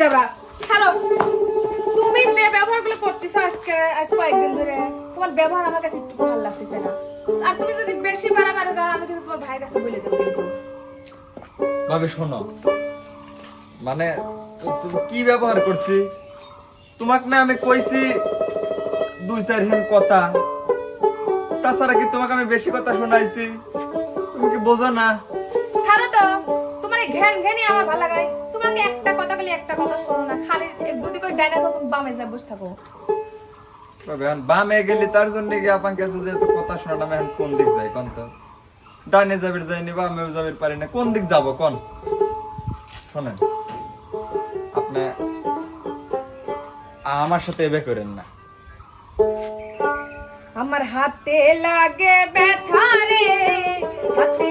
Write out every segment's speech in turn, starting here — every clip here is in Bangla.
দেবরা ছাড়ো। তুমি যে ব্যবহারগুলো করতেছো আজকে আজ কয়েকদিন ধরে তোমার ব্যবহার আমার কাছে একটু ভালো লাগতেছে না। আর তুমি যদি বেশি বাড়াবাড়ি করো আমি কিন্তু তোমার ভাইয়ের কাছে বলে দেবো। কিন্তু ভাবে শোনো। মানে তুমি কি ব্যবহার করছি? তোমাক না আমি কইছি দুই চার হেন কথা। তাছাড়া কি তোমাকে আমি বেশি কথা শোনাইছি? তুমি কি বোঝো না? ছাড়ো তো। তোমার ঘ্যান ঘ্যানই আমার ভালো লাগে। না। তোমাকে একটা কথা বলে একটা কথা শোনো না খালি যদি কই ডাইনা তো তুমি বামে যা বসে থাকো। এখন বামে গেলি তার জন্য কি আপনাকে যদি এত কথা শোনালাম এখন কোন দিক যাই কোন তো? ডানে যাবের যাইনি বামেও যাবের পারি না কোন দিক যাব কোন? শোনেন আপনি আমার সাথে এবে করেন না। আমার হাতে লাগে ব্যথা রে হাতে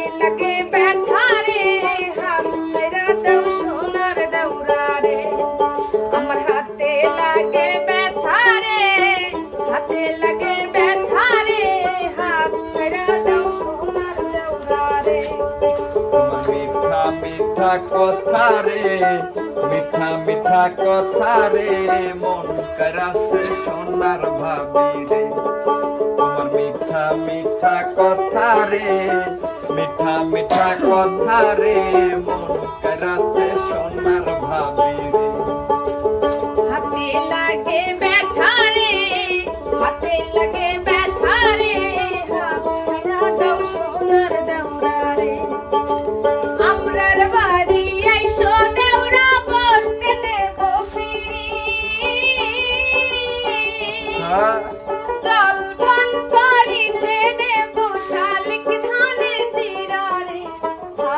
মিঠা কথা রে মিঠা মিঠা কথা রে মন করাসে সোনার ভাবি রে। তোমার মিঠা মিঠা কথা রে মিঠা মিঠা কথা রে মন করাসে সোনার ভাবি রে।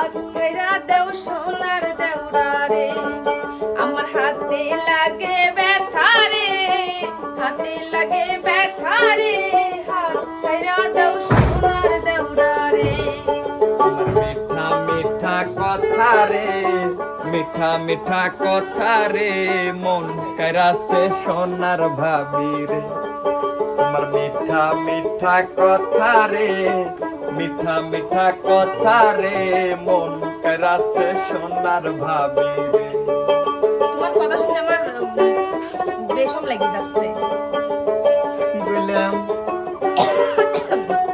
হাত ছেড়া দেও সোনার দেউরারে আমার হাতে লাগে ব্যথা রে, হাতে লাগে ব্যথা রে। হাত ছেড়া দেও সোনার দেউরারে তোমার মিঠা মিঠা কথা রে, মিঠা মিঠা কথা রে, মন করাছে সোনার ভাবি রে। তোমার মিঠা মিঠা কথা রে মিঠা মিঠা কথা রে মন করাছে সোনার ভাবি রে। তোমার কথা শুনে আমার রেশম লেগে যাচ্ছে। বললাম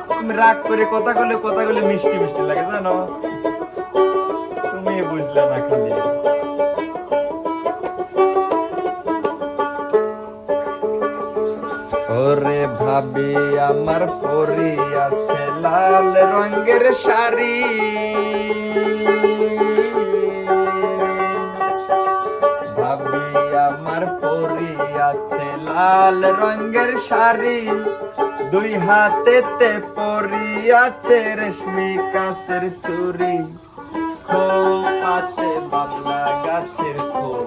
তুমি রাগ করে কথা বলে কথা বলে মিষ্টি মিষ্টি লাগে জানো? তুমি বুঝলে না খালি। ওরে ভাবি, আমার পরি আছে লাল রঙের শাড়ি। ভাবি, আমার পরি আছে লাল রঙের শাড়ি। দুই হাতেতে পরি আছে রেশমি কাছের চুরি খোপাতে বাবলা গাছের ফুল।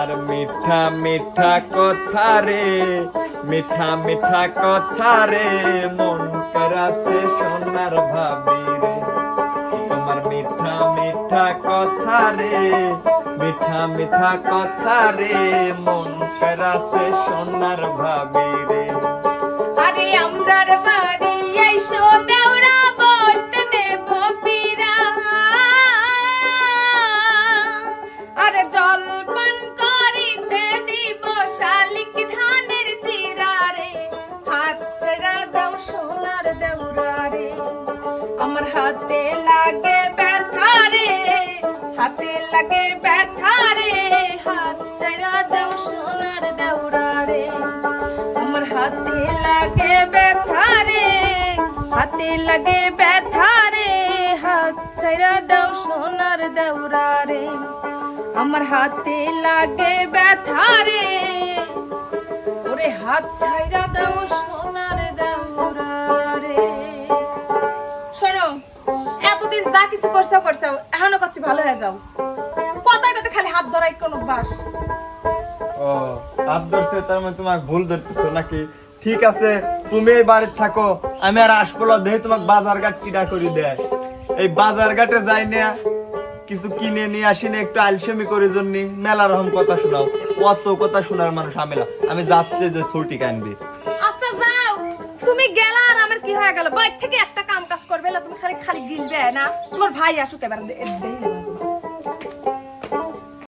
তোমার মিঠা মিঠা কথা রে, মিঠা মিঠা কথা রে, মন করাছে সোনার ভাবি রে। তোমার মিঠা মিঠা কথা রে, মিঠা মিঠা কথা রে, মন করাছে সোনার ভাবি রে। আরে আমরার বাড়ি আইসো হাতে লাগে ব্যথা রে, হাত ছেড়া দাও সোনার দেউরা রে। আমার হাতে লাগে ব্যথা রে, হাতে লাগে ব্যথা রে, হাত ছাইরা দাও সোনার দেউরা রে। আমার হাতে লাগে ব্যথা রে, ওরে হাত ছাইরা দাও সোনার করছাও করছাও এখনও করছি ভালো হয়ে যাও। কথায় কথা খালি হাত ধরাই কোন বাস। ও হাত ধরছে তার মানে তোমাকে ভুল ধরতেছো নাকি? ঠিক আছে তুমি এই বাড়িতে থাকো আমি আর আসব না, দেখি তোমাকে বাজার ঘাট কিডা করে দেয়। এই বাজার ঘাটে যাই না কিছু কিনে নিয়ে আসি না একটু আলসেমি করে জন্য মেলা রকম কথা শোনাও। অত কথা শোনার মানুষ আমি না। আমি যাচ্ছে যে ছুটি কানবি। তুমি গেলা আর আমার কি হয়ে গেল বাইক থেকে একটা কাম কাজ করবে না, তুমি খালি খালি গিলবে না তোমার ভাই আসুক এবার।